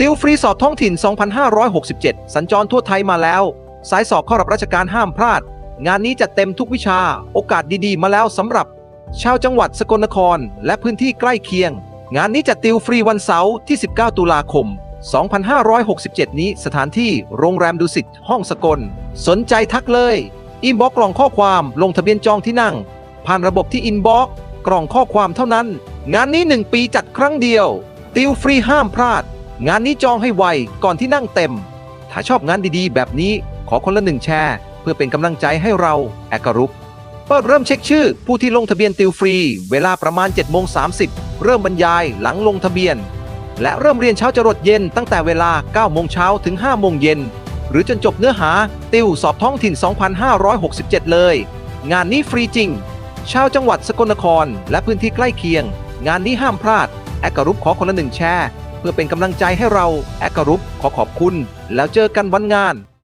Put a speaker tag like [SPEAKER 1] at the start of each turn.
[SPEAKER 1] ติวฟรีสอบท้องถิ่น 2567 สัญจรทั่วไทยมาแล้ว สายสอบเข้ารับราชการห้ามพลาด งานนี้จัดเต็มทุกวิชา โอกาสดีๆ มาแล้วสำหรับ ชาวจังหวัดสกลนคร และพื้นที่ใกล้เคียง งานนี้จัดติวฟรีวันเสาร์ที่ 19 ตุลาคม 2567 นี้สถานที่โรงแรมดุสิตห้องสกล สนใจทักเลย อินบ็อกกล่องข้อความลงทะเบียนจองที่นั่ง ผ่านระบบที่อินบ็อกกล่องข้อความเท่านั้น งานนี้ 1 ปีจัดครั้งเดียว ติวฟรีห้ามพลาด งานนี้จองให้ไวก่อนที่นั่งเต็ม ถ้าชอบงานดีๆ แบบนี้ขอคนละหนึ่งแชร์ เพื่อเป็นกำลังใจให้เราแอกรุปเปิดเริ่มเช็คชื่อ ผู้ที่ลงทะเบียนติวฟรี เวลาประมาณ7โมง30เริ่มบรรยายหลังลงทะเบียน และเริ่มเรียนเช้าจรดเย็นตั้งแต่เวลา9โมงเช้าถึง5โมงเย็นหรือจนจบเนื้อหา ติวสอบท้องถิ่น 2567 เลย งานนี้ฟรีจริง ชาวจังหวัดสกลนคร และพื้นที่ใกล้เคียง งานนี้ห้ามพลาด แอกรุปขอคนละหนึ่งแชร์ พื่อเป็นกำลังใจให้เราแอกรุปขอขอบคุณ แล้วเจอกันวันงาน